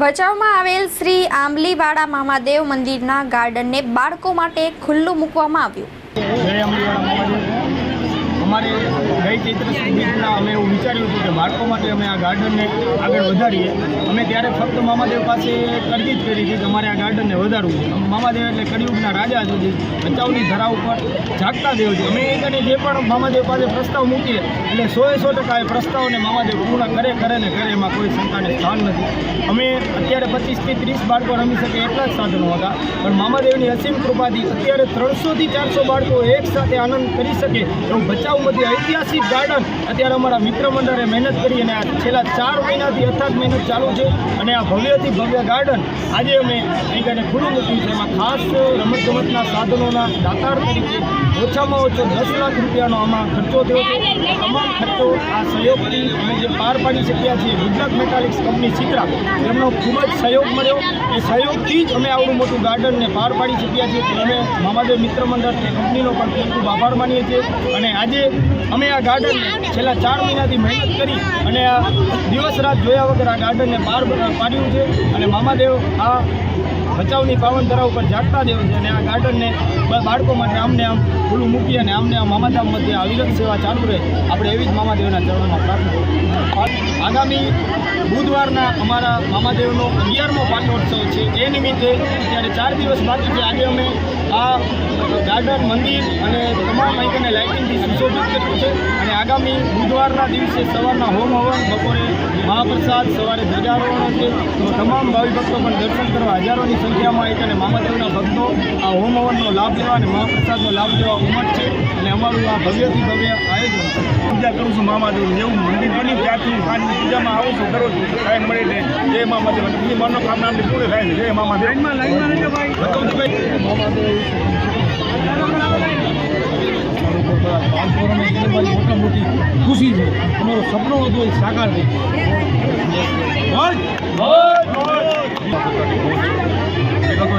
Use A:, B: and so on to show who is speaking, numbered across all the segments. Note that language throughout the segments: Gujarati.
A: ભચાઉમાં આવેલ શ્રી આંબલીવાડા મહાદેવ મંદિરના ગાર્ડનને બાળકો માટે ખુલ્લું મૂકવામાં આવ્યું.
B: અમારે ગઈ ચૈત્ર સુધીના અમે એવું વિચાર્યું હતું કે બાળકો માટે અમે આ ગાર્ડનને આગળ વધારીએ. અમે ત્યારે ફક્ત મામાદેવ પાસે એક જ કરી હતી કે અમારે આ ગાર્ડનને વધારવું છે. મામાદેવ એટલે કળિયુગના રાજા છે બચાવની ધરા ઉપર જાગતા દેવ છે. અમે એક અને જે પણ મામાદેવ પાસે પ્રસ્તાવ મૂકીએ, એટલે સોએ સો ટકા એ પ્રસ્તાવને મામાદેવ પૂર્ણ કરે કરે ને કરે એમાં કોઈ શંકાને સ્થાન નથી. અમે અત્યારે પચીસથી ત્રીસ બાળકો રમી શકે એટલા જ સાધનો હતા. પણ મામાદેવની અસીમ કૃપાથી અત્યારે ત્રણસોથી ચારસો બાળકો એક સાથે આનંદ કરી શકે એવું ભચાઉમાંથી ઐતિહાસિક ગાર્ડન. અત્યારે અમારા મિત્ર મંડળે મહેનત કરી અને આ છેલ્લા ચાર મહિનાથી અથાગ મહેનત ચાલુ છે અને આ ભવ્યથી ભવ્ય ગાર્ડન. આજે અમે અહીં ખુલ્લું મૂક્યું છે. એમાં ખાસ રમતગમતના સાધનોના દાતાર તરીકે ઓછામાં ઓછો દસ લાખ રૂપિયાનો આમાં ખર્ચો થયો છે. તમામ ખર્ચો આ સહયોગથી અમે જે પાર પાડી શક્યા છીએ ગુજરાત મેટાલિક્સ કંપની ચિત્રા એમનો ખૂબ જ સહયોગ મળ્યો. એ સહયોગથી જ અમે આવડું મોટું ગાર્ડનને પાર પાડી શક્યા છીએ. તો અમે મામાદેવ મિત્ર મંડળ એ કંપનીનો પણ ખૂબ ખૂબ આભાર માનીએ છીએ. અને આજે અમે આ ગાર્ડનને છેલ્લા ચાર મહિનાથી મહેનત કરી અને આ દિવસ રાત જોયા વગર આ ગાર્ડનને પાર પાડ્યું છે. અને મામાદેવ આ ભચાઉની પાવનધરા ઉપર જાગતા દેવ છે અને આ ગાર્ડનને બાળકો માટે આમને આમ ખુલ્લું મૂકી અને આમને આમ મામાધામ મધ્ય આવી સેવા ચાલુ રહે. આપણે એવી જ મામાદેવના ચરણોમાં પ્રાર્થના આગામી બુધવારના અમારા મામાદેવનો અગિયારમો પાટોત્સવ છે. એ નિમિત્તે અત્યારે ચાર દિવસ બાકી છે, આજે અમે આ ગાર્ડન મંદિર અને તમામ આઈકને લાઇટિંગથી સુશોભિત કર્યું છે. અને આગામી બુધવારના દિવસે સવારના હોમ હવન, બપોરે મહાપ્રસાદ, સવારે ધ્વજારોહણ છે તમામ ભાવિ પણ દર્શન કરવા હજારોની સંખ્યામાં એક અને મામાદેવના ભક્તો આ હોમ હવનનો લાભ લેવા અને મહાપ્રસાદનો લાભ લેવા ઉમટ છે. અને અમારું આ ભવ્યથી ભવ્ય આયોજન
C: પૂજા કરું છું મામાદેવ જેવું મંદિર બન્યું ત્યાંથી પૂજામાં આવું છું દરરોજ ટાઈમ મળી રહે. જય મામાદેવ બીજી બધી. મનોકામના આપણી પૂરી થાય છે. જય
D: મારી મોટા મોટી ખુશી છે. અમારો સપનો હતો એ સાકાર થઈ
C: ગયો.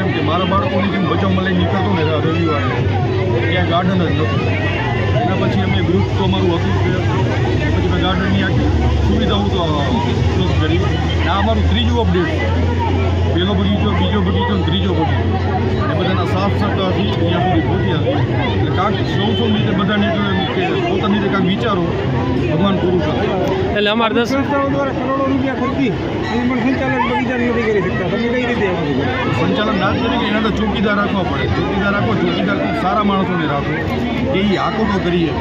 C: એમ કે મારા બાળકોની જેમ બચાવમાં લઈને નીકળતો ને રવિવારે. ત્યાં ગાર્ડન જ નહોતું. એના પછી અમે ગ્રુપ તો અમારું હતું પછી મેં ગાર્ડનની આખી સુવિધાઓ તો ઉપયોગ કરી. આ અમારું ત્રીજું અપડેટ છે પહેલો બગીચો બીજો બગીચો અને ત્રીજો બગીચો એ બધાના સાફ સત્તાથી અહીંયા સુધી પહોંચ્યા છે. એટલે કાંક સૌ સૌ રીતે બધાને પોતાની રીતે કાંક વિચારો. ભગવાન પૂરું કરે.
D: એટલે અમારે દસ
B: કરોડો રૂપિયા ખર્ચી એની પણ સંચાલન બગીચા નથી કરી શકતા. તમે કઈ રીતે કરો?
C: સંચાલન ના તરીકે એના તો ચોકીદાર રાખવા પડે. ચોકીદાર રાખો ચોકીદાર સારા માણસોને રાખો. એ આખો તો કરીએ.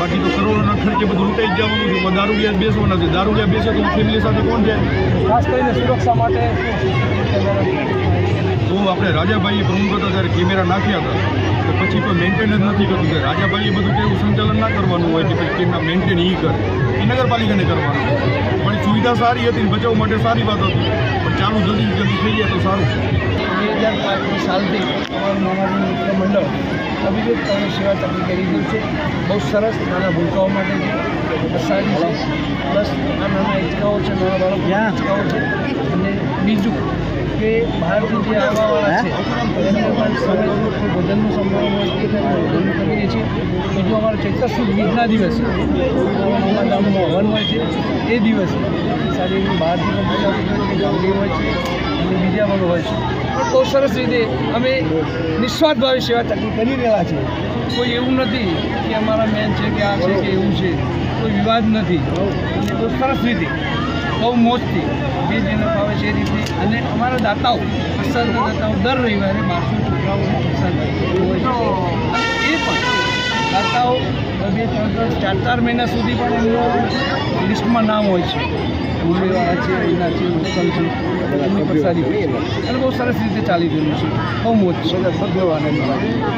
C: બાકી તો કરોડોના ખર્ચે બધું લૂંટાઈ જવાનું છે. દારૂડિયા બેસવાના છે. દારૂડિયા બેસે તો ફેમિલી સાથે કોણ જાય?
B: ખાસ કરીને સુરક્ષા માટે
C: તો આપણે રાજાભાઈએ પ્રમુખ હતા ત્યારે કેમેરા નાખ્યા હતા. તો પછી કોઈ મેન્ટેન જ નથી કરતું. કે રાજાભાઈએ બધું કે એવું સંચાલન ના કરવાનું હોય કે પછી કેમના મેન્ટેન એ કરે. એ નગરપાલિકાને કરવાનું પણ સુવિધા સારી હતી બચાવ માટે સારી વાત હતી. પણ ચાલુ જલ્દી જલ્દી થઈ જાય તો સારું.
B: બે હજાર પાંચની સાલથી અમારું મામાજી મિત્ર મંડળ અવિરતપણે સેવા ચાલુ કરી દીધું છે. બહુ સરસ નાના ભૂલકાઓ માટે સારી છે. પ્લસ આ નાના હિંચકાઓ છે નાના બાળકો હિંચકાઓ છે. અને બીજું કે બહારથી જે આવવાવાળા છે એમને પણ સમય કોઈ ભોજનનું સંભાળવું હોય તે ભોજન કરીએ છીએ બીજું અમારો ચૈત્ર સુદ બીજના દિવસે અમારા ગામમાં હવન હોય છે એ દિવસે સારી એવી બહારથી પણ ગામડી હોય છે અને બીજા પણ હોય છે. બહુ સરસ રીતે અમે નિસ્વાર્થ ભાવે સેવા તકલીફ કરી રહ્યા છીએ. કોઈ એવું નથી કે અમારા મેન છે કે આ છે કે એવું છે. કોઈ વિવાદ નથી. બહુ સરસ રીતે બહુ મોજથી જે જેને ભાવે છે રીતે અને અમારા દાતાઓ પ્રસાદ દાતાઓ દર રવિવારે બારસો છોકરાઓને પ્રસાદ એ પણ દાતાઓ બે, ત્રણ ત્રણ, ચાર ચાર મહિના સુધી પણ એમનું લિસ્ટમાં નામ હોય છે. મુંબઈવાળા છે, એના છે, ઉત્તમ છે પ્રસાદી અને બહુ સરસ રીતે ચાલી રહ્યું છે. બહુ મોજ છે. ભગવાન